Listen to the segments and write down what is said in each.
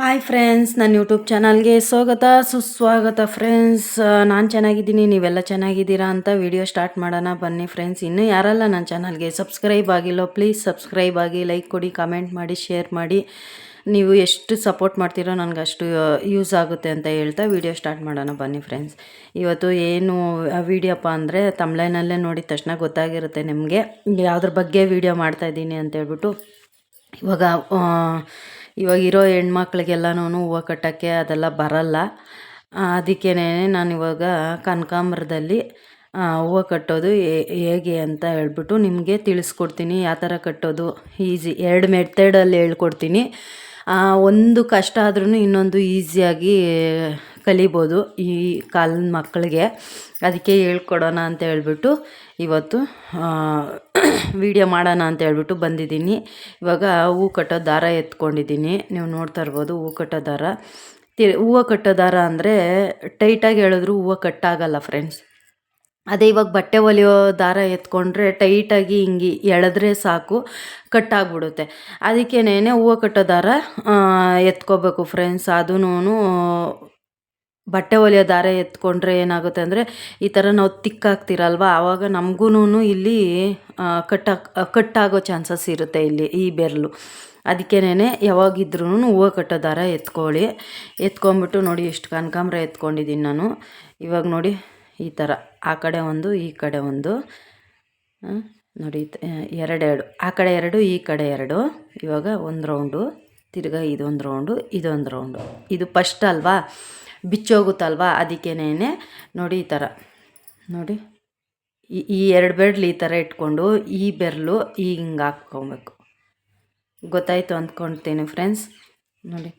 Hi friends ನನ್ನ YouTube ಚಾನಲ್ಗೆ ಸ್ವಾಗತ, ಸುಸ್ವಾಗತ ಫ್ರೆಂಡ್ಸ್ ನಾನು ಚೆನ್ನಾಗಿದ್ದೀನಿ, ನೀವೆಲ್ಲ ಚೆನ್ನಾಗಿದ್ದೀರಾ ಅಂತ ವಿಡಿಯೋ ಸ್ಟಾರ್ಟ್ ಮಾಡೋಣ. ಬನ್ನಿ ಫ್ರೆಂಡ್ಸ್ ಇನ್ನೂ ಯಾರಲ್ಲ ನನ್ನ ಚಾನಲ್ಗೆ ಸಬ್ಸ್ಕ್ರೈಬ್ ಆಗಿಲ್ಲೋ ಪ್ಲೀಸ್ ಸಬ್ಸ್ಕ್ರೈಬ್ ಆಗಿ ಲೈಕ್ ಕೊಡಿ ಕಮೆಂಟ್ ಮಾಡಿ ಶೇರ್ ಮಾಡಿ. ನೀವು ಎಷ್ಟು ಸಪೋರ್ಟ್ ಮಾಡ್ತೀರೋ ನನಗೆ ಅಷ್ಟು ಯೂಸ್ ಆಗುತ್ತೆ ಅಂತ ಹೇಳ್ತಾ ವಿಡಿಯೋ ಸ್ಟಾರ್ಟ್ ಮಾಡೋಣ. ಬನ್ನಿ ಫ್ರೆಂಡ್ಸ್ ಇವತ್ತು ಏನು ವಿಡಿಯೋಪ್ಪ ಅಂದರೆ ತಮ್ಲೈನಲ್ಲೇ ನೋಡಿದ ತಕ್ಷಣ ಗೊತ್ತಾಗಿರುತ್ತೆ ನಿಮಗೆ. ಯಾವುದ್ರ ಬಗ್ಗೆ ವಿಡಿಯೋ ಮಾಡ್ತಾಯಿದ್ದೀನಿ ಅಂತೇಳ್ಬಿಟ್ಟು ಇವಾಗ ಇವಾಗಿರೋ ಹೆಣ್ಮಕ್ಳಿಗೆಲ್ಲನೂ ಹೂವು ಕಟ್ಟೋಕ್ಕೆ ಅದೆಲ್ಲ ಬರಲ್ಲ. ಅದಕ್ಕೇ ನಾನು ಇವಾಗ ಕನಕಾಂಬ್ರದಲ್ಲಿ ಹೂವು ಕಟ್ಟೋದು ಹೇಗೆ ಅಂತ ಹೇಳ್ಬಿಟ್ಟು ನಿಮಗೆ ತಿಳಿಸ್ಕೊಡ್ತೀನಿ. ಯಾವ ಥರ ಕಟ್ಟೋದು? ಈಸಿ, ಎರಡು ಮೆಥಡಲ್ಲಿ ಹೇಳ್ಕೊಡ್ತೀನಿ. ಒಂದು ಕಷ್ಟ ಆದ್ರೂ ಇನ್ನೊಂದು ಈಸಿಯಾಗಿ ಕಲಿಬೋದು ಈ ಕಾಲದ ಮಕ್ಕಳಿಗೆ. ಅದಕ್ಕೆ ಹೇಳ್ಕೊಡೋಣ ಅಂತ ಹೇಳ್ಬಿಟ್ಟು ಇವತ್ತು ವಿಡಿಯೋ ಮಾಡೋಣ ಅಂತ ಹೇಳ್ಬಿಟ್ಟು ಬಂದಿದ್ದೀನಿ. ಇವಾಗ ಹೂ ಕಟ್ಟೋ ದಾರ ಎತ್ಕೊಂಡಿದ್ದೀನಿ. ನೀವು ನೋಡ್ತಾ ಇರ್ಬೋದು ಹೂ ಕಟ್ಟೋ ದಾರ. ತಿ, ಹೂವು ಕಟ್ಟೋ ದಾರ ಅಂದರೆ ಟೈಟಾಗಿ ಹೇಳಿದ್ರು ಹೂವು ಕಟ್ಟಾಗಲ್ಲ ಫ್ರೆಂಡ್ಸ್ ಅದೇ ಇವಾಗ ಬಟ್ಟೆ ಹೊಲಿಯೋ ದಾರ ಎತ್ಕೊಂಡ್ರೆ ಟೈಟಾಗಿ ಹಿಂಗೆ ಎಳೆದ್ರೆ ಸಾಕು, ಕಟ್ಟಾಗ್ಬಿಡುತ್ತೆ. ಅದಕ್ಕೇನೆ ಹೂವು ಕಟ್ಟೋ ದಾರ ಎತ್ಕೋಬೇಕು ಫ್ರೆಂಡ್ಸ್ ಅದೂ ಬಟ್ಟೆ ಹೊಲಿಯೋ ದಾರ ಎತ್ಕೊಂಡ್ರೆ ಏನಾಗುತ್ತೆ ಅಂದರೆ ಈ ಥರ ನಾವು ತಿಕ್ಕಾಗ್ತಿರಲ್ವ ಆವಾಗ ನಮಗೂ ಇಲ್ಲಿ ಕಟ್ಟಾಕ್ ಕಟ್ಟಾಗೋ ಚಾನ್ಸಸ್ ಇರುತ್ತೆ ಇಲ್ಲಿ ಈ ಬೆರಳು ಅದಕ್ಕೇನೆ ಯಾವಾಗಿದ್ರೂ ಹೂವು ಕಟ್ಟೋ ದಾರ ಎತ್ಕೊಳ್ಳಿ. ಎತ್ಕೊಂಬಿಟ್ಟು ನೋಡಿ ಎಷ್ಟು ಕನಕಾಂಬ್ರ ಎತ್ಕೊಂಡಿದ್ದೀನಿ ನಾನು. ಇವಾಗ ನೋಡಿ ಈ ಥರ ಆ ಕಡೆ ಒಂದು, ಈ ಕಡೆ ಒಂದು. ನೋಡಿ ಎರಡೆರಡು. ಆ ಕಡೆ ಎರಡು, ಈ ಕಡೆ ಎರಡು. ಇವಾಗ ಒಂದು ರೌಂಡು. ತಿರ್ಗಾ ಇದೊಂದು ರೌಂಡು ಇದೊಂದು ರೌಂಡು. ಇದು ಫಸ್ಟ್ ಅಲ್ವಾ? ಬಿಚ್ಚೋಗುತ್ತಲ್ವ? ಅದಕ್ಕೇನೆ ನೋಡಿ ಈ ಥರ. ನೋಡಿ, ಈ ಎರಡು ಬೆರಳು ಈ ಥರ ಇಟ್ಕೊಂಡು ಈ ಬೆರಳು ಈಗ ಹಿಂಗೆ ಹಾಕ್ಕೊಬೇಕು. ಗೊತ್ತಾಯಿತು ಅಂದ್ಕೊಳ್ತೀನಿ ಫ್ರೆಂಡ್ಸ್. ನೋಡಿ,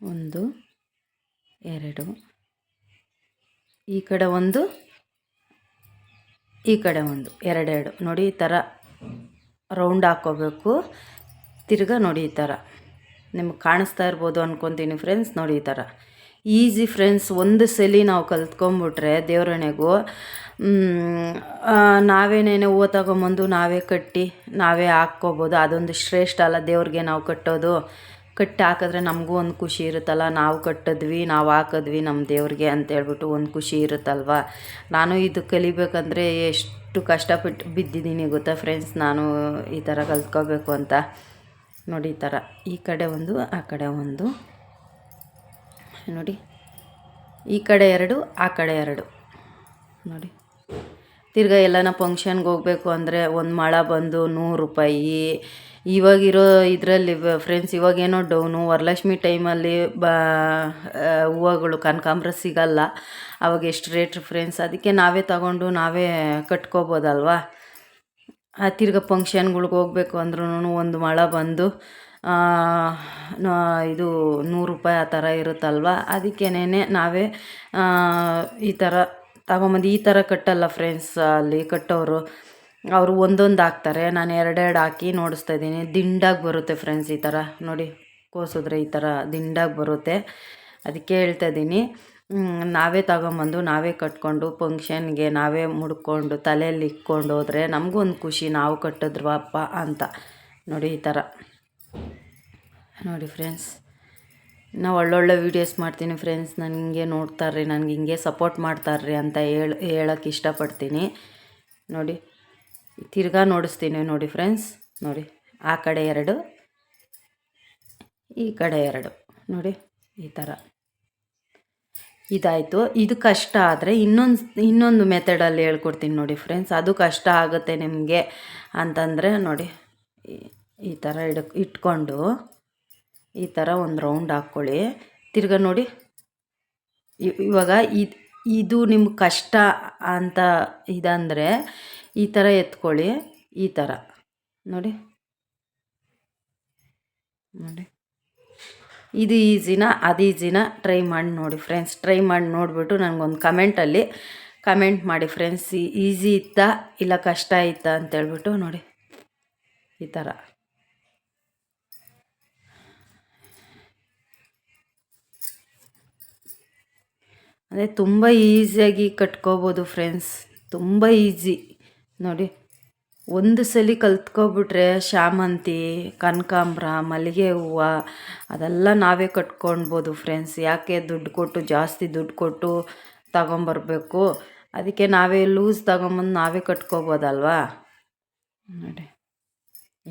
ಒಂದು, ಎರಡು, ಈ ಕಡೆ ಒಂದು, ಈ ಕಡೆ ಒಂದು, ಎರಡೆರಡು. ನೋಡಿ ಈ ಥರ ರೌಂಡ್ ಹಾಕ್ಕೋಬೇಕು. ತಿರ್ಗಾ ನೋಡಿ ಈ ಥರ. ನಿಮ್ಗೆ ಕಾಣಿಸ್ತಾ ಇರ್ಬೋದು ಅಂದ್ಕೊತೀನಿ ಫ್ರೆಂಡ್ಸ್ ನೋಡಿ ಈ ಥರ. ಈಸಿ ಫ್ರೆಂಡ್ಸ್ ಒಂದು ಸಲ ನಾವು ಕಲ್ತ್ಕೊಂಬಿಟ್ರೆ ದೇವರಣೆಗೂ ನಾವೇನೇನೋ ಹೂವು ತಗೊಂಬಂದು ನಾವೇ ಕಟ್ಟಿ, ನಾವೇ ಹಾಕ್ಕೋಬೋದು. ಅದೊಂದು ಶ್ರೇಷ್ಠ ಅಲ್ಲ, ದೇವ್ರಿಗೆ ನಾವು ಕಟ್ಟೋದು. ಕಟ್ಟಿ ಹಾಕಿದ್ರೆ ನಮಗೂ ಒಂದು ಖುಷಿ ಇರುತ್ತಲ್ಲ, ನಾವು ಕಟ್ಟಿದ್ವಿ, ನಾವು ಹಾಕಿದ್ವಿ ನಮ್ಮ ದೇವ್ರಿಗೆ ಅಂತೇಳ್ಬಿಟ್ಟು ಒಂದು ಖುಷಿ ಇರುತ್ತಲ್ವ? ನಾನು ಇದು ಕಲಿಬೇಕಂದ್ರೆ ಎಷ್ಟು ಕಷ್ಟಪಟ್ಟು ಬಿದ್ದಿದ್ದೀನಿ ಗೊತ್ತಾ ಫ್ರೆಂಡ್ಸ್ ನಾನು ಈ ಥರ ಕಲ್ತ್ಕೋಬೇಕು ಅಂತ. ನೋಡಿ ಈ ಥರ. ಈ ಕಡೆ ಒಂದು, ಆ ಕಡೆ ಒಂದು. ನೋಡಿ, ಈ ಕಡೆ ಎರಡು, ಆ ಕಡೆ ಎರಡು. ನೋಡಿ. ತಿರ್ಗಾ ಎಲ್ಲನ ಫಂಕ್ಷನ್ಗೆ ಹೋಗಬೇಕು ಅಂದರೆ ಒಂದು ಮಳ ಬಂದು ನೂರು ರೂಪಾಯಿ. ಇವಾಗಿರೋ ಇದರಲ್ಲಿ ಫ್ರೆಂಡ್ಸ್ ಇವಾಗೇನೋ ಡೌನು. ವರಲಕ್ಷ್ಮಿ ಟೈಮಲ್ಲಿ ಬ ಹೂವುಗಳು, ಕನಕಾಂಬ್ರ ಸಿಗಲ್ಲ. ಅವಾಗ ಎಷ್ಟು ರೇಟ್ ಫ್ರೆಂಡ್ಸ್ ಅದಕ್ಕೆ ನಾವೇ ತಗೊಂಡು ನಾವೇ ಕಟ್ಕೋಬೋದಲ್ವಾ? ತಿರ್ಗ ಫಂಕ್ಷನ್ಗಳ್ಗೆ ಹೋಗ್ಬೇಕು ಅಂದ್ರೂ ಒಂದು ಮೊಳ ಬಂದು ಇದು ನೂರು ರೂಪಾಯಿ ಆ ಥರ ಇರುತ್ತಲ್ವ? ಅದಕ್ಕೇನೆ ನಾವೇ ಈ ಥರ ತಗೊಂಬಂದು ಈ ಥರ ಕಟ್ಟಲ್ಲ ಫ್ರೆಂಡ್ಸ್ ಅಲ್ಲಿ ಕಟ್ಟೋರು. ಅವರು ಒಂದೊಂದು ಹಾಕ್ತಾರೆ, ನಾನು ಎರಡೆರಡು ಹಾಕಿ ನೋಡಿಸ್ತಾ ಇದ್ದೀನಿ. ದಿಂಡಾಗಿ ಬರುತ್ತೆ ಫ್ರೆಂಡ್ಸ್ ಈ ಥರ. ನೋಡಿ, ಕೋಸಿದ್ರೆ ಈ ಥರ ದಿಂಡಾಗಿ ಬರುತ್ತೆ. ಅದಕ್ಕೆ ಹೇಳ್ತಾ ಇದ್ದೀನಿ. ನಾವೇ ತಗೊಂಬಂದು, ನಾವೇ ಕಟ್ಕೊಂಡು ಫಂಕ್ಷನ್ಗೆ ನಾವೇ ಮುಡ್ಕೊಂಡು, ತಲೆಯಲ್ಲಿ ಇಕ್ಕೊಂಡು ಹೋದರೆ ನಮಗೂ ಒಂದು ಖುಷಿ, ನಾವು ಕಟ್ಟಿದ್ವಪ್ಪ ಅಂತ. ನೋಡಿ ಈ ಥರ ನೋಡಿ ಫ್ರೆಂಡ್ಸ್ ನಾವು ಒಳ್ಳೊಳ್ಳೆ ವೀಡಿಯೋಸ್ ಮಾಡ್ತೀನಿ ಫ್ರೆಂಡ್ಸ್ ನನಗೆ ನೋಡ್ತಾರ್ರಿ, ನನಗೆ ಹಿಂಗೆ ಸಪೋರ್ಟ್ ಮಾಡ್ತಾರ್ರಿ ಅಂತ ಹೇಳಿ ಹೇಳೋಕ್ಕೆ ಇಷ್ಟಪಡ್ತೀನಿ. ನೋಡಿ, ತಿರ್ಗಾ ನೋಡಿಸ್ತೀನಿ ನೋಡಿ ಫ್ರೆಂಡ್ಸ್ ನೋಡಿ, ಆ ಕಡೆ ಎರಡು, ಈ ಕಡೆ ಎರಡು. ನೋಡಿ, ಈ ಥರ ಇದಾಯಿತು. ಇದು ಕಷ್ಟ ಆದರೆ ಇನ್ನೊಂದು ಇನ್ನೊಂದು ಮೆಥಡಲ್ಲಿ ಹೇಳ್ಕೊಡ್ತೀನಿ ನೋಡಿ ಫ್ರೆಂಡ್ಸ್ ಅದು ಕಷ್ಟ ಆಗುತ್ತೆ ನಿಮಗೆ ಅಂತಂದರೆ ನೋಡಿ, ಈ ಥರ ಇಡ, ಇಟ್ಕೊಂಡು ಈ ಥರ ಒಂದು ರೌಂಡ್ ಹಾಕ್ಕೊಳ್ಳಿ. ತಿರ್ಗ ನೋಡಿ ಇವಾಗ ಇದು ಇದು ನಿಮ್ಗೆ ಕಷ್ಟ ಅಂತ ಇದಂದರೆ ಈ ಥರ ಎತ್ಕೊಳ್ಳಿ. ಈ ಥರ ನೋಡಿ. ನೋಡಿ. ಇದು ಈಸಿನ, ಅದು ಈಸಿನ. ಟ್ರೈ ಮಾಡಿ ನೋಡಿ ಫ್ರೆಂಡ್ಸ್ ಟ್ರೈ ಮಾಡಿ ನೋಡಿಬಿಟ್ಟು ನನಗೊಂದು ಕಮೆಂಟಲ್ಲಿ ಕಮೆಂಟ್ ಮಾಡಿ ಫ್ರೆಂಡ್ಸ್ ಈಸಿ ಇತ್ತಾ ಇಲ್ಲ ಕಷ್ಟ ಇತ್ತಾ ಅಂತೇಳ್ಬಿಟ್ಟು ನೋಡಿ. ಈ ಥರ ಅದೇ ತುಂಬ ಈಸಿಯಾಗಿ ಕಟ್ಕೋಬೋದು ಫ್ರೆಂಡ್ಸ್ ತುಂಬ ಈಸಿ. ನೋಡಿ. ಒಂದು ಸಲ ಕಲ್ತ್ಕೊಬಿಟ್ರೆ ಶಾಮಂತಿ ಕನಕಾಂಬ್ರ, ಮಲ್ಲಿಗೆ ಹೂವು, ಅದೆಲ್ಲ ನಾವೇ ಕಟ್ಕೊಳ್ಬೋದು ಫ್ರೆಂಡ್ಸ್ ಯಾಕೆ ದುಡ್ಡು ಕೊಟ್ಟು, ಜಾಸ್ತಿ ದುಡ್ಡು ಕೊಟ್ಟು ತಗೊಂಬರ್ಬೇಕು? ಅದಕ್ಕೆ ನಾವೇ ಲೂಸ್ ತಗೊಂಬಂದು ನಾವೇ ಕಟ್ಕೋಬೋದಲ್ವಾ? ನೋಡಿ,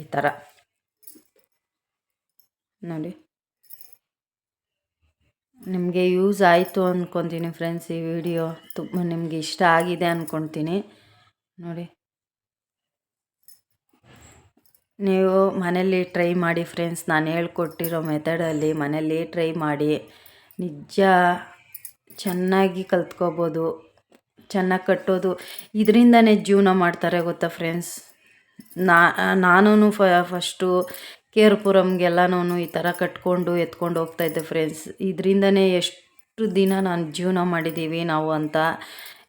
ಈ ಥರ ನೋಡಿ. ನಿಮಗೆ ಯೂಸ್ ಆಯಿತು ಅಂದ್ಕೊತೀನಿ ಫ್ರೆಂಡ್ಸ್ ಈ ವಿಡಿಯೋ ತುಂಬ ನಿಮಗೆ ಇಷ್ಟ ಆಗಿದೆ ಅಂದ್ಕೊತೀನಿ ನೋಡಿ. ನೀವು ಮನೇಲಿ ಟ್ರೈ ಮಾಡಿ ಫ್ರೆಂಡ್ಸ್ ನಾನು ಹೇಳ್ಕೊಟ್ಟಿರೋ ಮೆಥಡಲ್ಲಿ ಮನೇಲಿ ಟ್ರೈ ಮಾಡಿ. ನಿಜ ಚೆನ್ನಾಗಿ ಕಲ್ತ್ಕೋಬೋದು, ಚೆನ್ನಾಗಿ ಕಟ್ಟೋದು. ಇದರಿಂದನೇ ಜೀವನ ಮಾಡ್ತಾರೆ ಗೊತ್ತಾ ಫ್ರೆಂಡ್ಸ್ ನಾ ನಾನು ಫಸ್ಟು ಕೇರ್ಪುರಮ್ಗೆಲ್ಲನೂ ಈ ಥರ ಕಟ್ಕೊಂಡು ಎತ್ಕೊಂಡು ಹೋಗ್ತಾಯಿದ್ದೆ ಫ್ರೆಂಡ್ಸ್ ಇದರಿಂದನೇ ಎಷ್ಟು ದಿನ ನಾನು ಜೀವನ ಮಾಡಿದ್ದೀವಿ ನಾವು ಅಂತ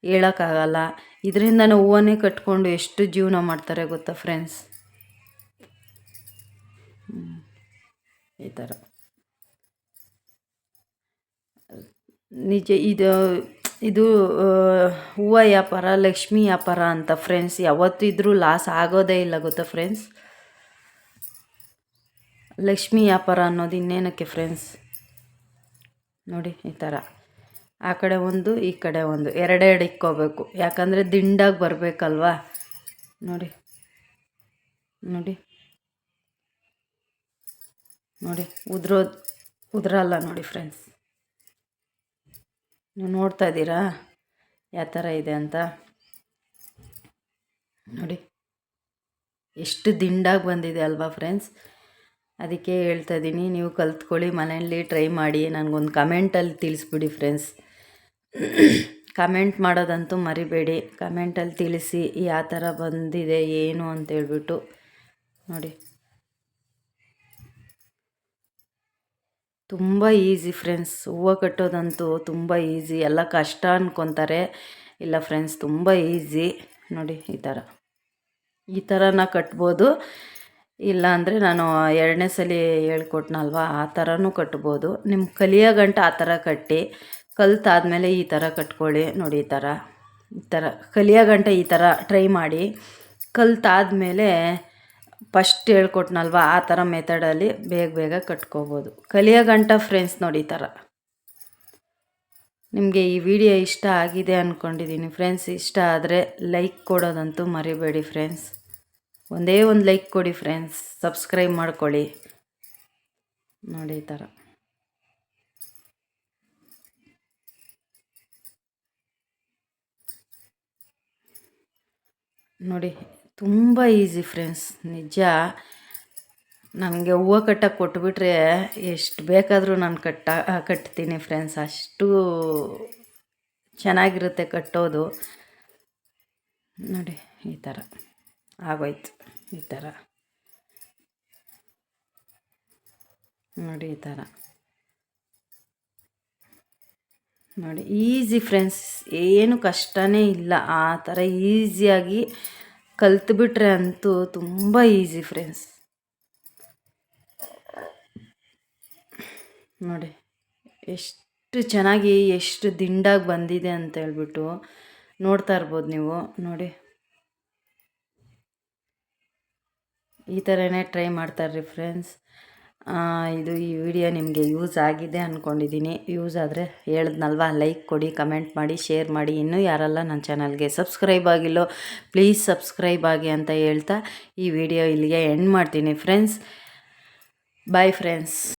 ಹೇಳೋಕ್ಕಾಗಲ್ಲ. ಇದರಿಂದನೇ ಹೂವನ್ನೇ ಕಟ್ಕೊಂಡು ಎಷ್ಟು ಜೀವನ ಮಾಡ್ತಾರೆ ಗೊತ್ತಾ ಫ್ರೆಂಡ್ಸ್ ಈ ಥರ. ನಿಜ, ಇದು ಇದು ಹೂವು ವ್ಯಾಪಾರ, ಲಕ್ಷ್ಮಿ ವ್ಯಾಪಾರ ಅಂತ ಫ್ರೆಂಡ್ಸ್ ಯಾವತ್ತಿದ್ರೂ ಲಾಸ್ ಆಗೋದೇ ಇಲ್ಲ ಗೊತ್ತಾ ಫ್ರೆಂಡ್ಸ್ ಲಕ್ಷ್ಮಿ ವ್ಯಾಪಾರ ಅನ್ನೋದು ಇನ್ನೇನಕ್ಕೆ ಫ್ರೆಂಡ್ಸ್ ನೋಡಿ, ಈ ಥರ. ಆ ಕಡೆ ಒಂದು, ಈ ಕಡೆ ಒಂದು. ಎರಡೆರಡು ಇಕ್ಕೋಬೇಕು. ಯಾಕಂದರೆ ದಿಂಡಾಗಿ ಬರಬೇಕಲ್ವಾ? ನೋಡಿ. ನೋಡಿ. ನೋಡಿ ಉದ್ರೋದು ಉದ್ರಲ್ಲ ನೋಡಿ ಫ್ರೆಂಡ್ಸ್ ನೀವು ನೋಡ್ತಾ ಇದ್ದೀರಾ? ಯಾವ ಥರ ಇದೆ ಅಂತ? ನೋಡಿ, ಎಷ್ಟು ದಿಂಡಾಗಿ ಬಂದಿದೆ ಅಲ್ವಾ ಫ್ರೆಂಡ್ಸ್ ಅದಕ್ಕೆ ಹೇಳ್ತಾ ಇದ್ದೀನಿ, ನೀವು ಕಲ್ತ್ಕೊಳ್ಳಿ, ಮನೆಯಲ್ಲಿ ಟ್ರೈ ಮಾಡಿ. ನನಗೊಂದು ಕಮೆಂಟಲ್ಲಿ ತಿಳಿಸ್ಬಿಡಿ ಫ್ರೆಂಡ್ಸ್ ಕಮೆಂಟ್ ಮಾಡೋದಂತೂ ಮರಿಬೇಡಿ. ಕಮೆಂಟಲ್ಲಿ ತಿಳಿಸಿ ಯಾವ ಥರ ಬಂದಿದೆ, ಏನು ಅಂತೇಳ್ಬಿಟ್ಟು ನೋಡಿ. ತುಂಬ ಈಸಿ ಫ್ರೆಂಡ್ಸ್. ಹೂವು ಕಟ್ಟೋದಂತೂ ತುಂಬ ಈಸಿ. ಎಲ್ಲ ಕಷ್ಟ ಅಂದ್ಕೊತಾರೆ ಇಲ್ಲ ಫ್ರೆಂಡ್ಸ್, ತುಂಬ ಈಸಿ. ನೋಡಿ, ಈ ಥರ. ಈ ಥರನ ಕಟ್ಬೋದು. ಇಲ್ಲ ಅಂದರೆ ನಾನು ಎರಡನೇ ಸಲ ಹೇಳ್ಕೊಟ್ನಲ್ವ, ಆ ಥರನೂ ಕಟ್ಬೋದು. ನಿಮ್ಮ ಕಲಿಯೋ ಗಂಟ ಆ ಥರ ಕಟ್ಟಿ. ಕಲ್ತಾದಮೇಲೆ ಈ ಥರ ಕಟ್ಕೊಳ್ಳಿ. ನೋಡಿ, ಈ ಥರ. ಈ ಥರ. ಕಲಿಯೋ ಗಂಟ ಈ ಥರ ಟ್ರೈ ಮಾಡಿ. ಕಲ್ತಾದಮೇಲೆ ಫಸ್ಟ್ ಹೇಳ್ಕೊಟ್ನಲ್ವ, ಆ ಥರ ಮೆಥಡಲ್ಲಿ ಬೇಗ ಬೇಗ ಕಟ್ಕೋಬೋದು. ಕಲಿಯೋ ಗಂಟ ಫ್ರೆಂಡ್ಸ್ ನೋಡಿ ಈ ಥರ ನಿಮಗೆ ಈ ವಿಡಿಯೋ ಇಷ್ಟ ಆಗಿದೆ ಅಂದ್ಕೊಂಡಿದ್ದೀನಿ ಫ್ರೆಂಡ್ಸ್ ಇಷ್ಟ ಆದರೆ ಲೈಕ್ ಕೊಡೋದಂತೂ ಮರಿಬೇಡಿ ಫ್ರೆಂಡ್ಸ್ ಒಂದೇ ಒಂದು ಲೈಕ್ ಕೊಡಿ ಫ್ರೆಂಡ್ಸ್ ಸಬ್ಸ್ಕ್ರೈಬ್ ಮಾಡ್ಕೊಳ್ಳಿ. ನೋಡಿ ಈ ಥರ ನೋಡಿ ತುಂಬ ಈಸಿ ಫ್ರೆಂಡ್ಸ್ ನಿಜ. ನನಗೆ ಹೂವು ಕಟ್ಟಕ್ಕೆ ಕೊಟ್ಬಿಟ್ರೆ ಎಷ್ಟು ಬೇಕಾದರೂ ನಾನು ಕಟ್ಟ, ಕಟ್ತೀನಿ ಫ್ರೆಂಡ್ಸ್ ಅಷ್ಟು ಚೆನ್ನಾಗಿರುತ್ತೆ ಕಟ್ಟೋದು. ನೋಡಿ, ಈ ಥರ ಆಗೋಯ್ತು, ಈ ಥರ ನೋಡಿ, ಈ ಥರ ನೋಡಿ ಈಸಿ ಫ್ರೆಂಡ್ಸ್ ಏನು ಕಷ್ಟನೇ ಇಲ್ಲ. ಆ ಥರ ಈಸಿಯಾಗಿ ಕಲ್ತ್ಬಿಟ್ರೆ ಅಂತೂ ತುಂಬ ಈಸಿ ಫ್ರೆಂಡ್ಸ್. ನೋಡಿ, ಎಷ್ಟು ಚೆನ್ನಾಗಿ, ಎಷ್ಟು ದಿಂಡಾಗಿ ಬಂದಿದೆ ಅಂತ ಹೇಳ್ಬಿಟ್ಟು ನೋಡ್ತಾ ಇರ್ಬೋದು ನೀವು. ನೋಡಿ. ಈ ಥರನೇ ಟ್ರೈ ಮಾಡ್ತಾರ್ರಿ ಫ್ರೆಂಡ್ಸ್. ಇದು ಈ ವಿಡಿಯೋ ನಿಮಗೆ ಯೂಸ್ ಆಗಿದೆ ಅಂದ್ಕೊಂಡಿದ್ದೀನಿ ಯೂಸ್ ಆದರೆ ಹೇಳಿದ್ನಲ್ವ? ಲೈಕ್ ಕೊಡಿ, ಕಮೆಂಟ್ ಮಾಡಿ, ಶೇರ್ ಮಾಡಿ. ಇನ್ನೂ ಯಾರೆಲ್ಲ ನನ್ನ ಚಾನಲ್ಗೆ ಸಬ್ಸ್ಕ್ರೈಬ್ ಆಗಿಲ್ಲೋ, ಪ್ಲೀಸ್ ಸಬ್ಸ್ಕ್ರೈಬ್ ಆಗಿ ಅಂತ ಹೇಳ್ತಾ ಈ ವಿಡಿಯೋ ಇಲ್ಲಿಗೆ ಎಂಡ್ ಮಾಡ್ತೀನಿ. Friends bye friends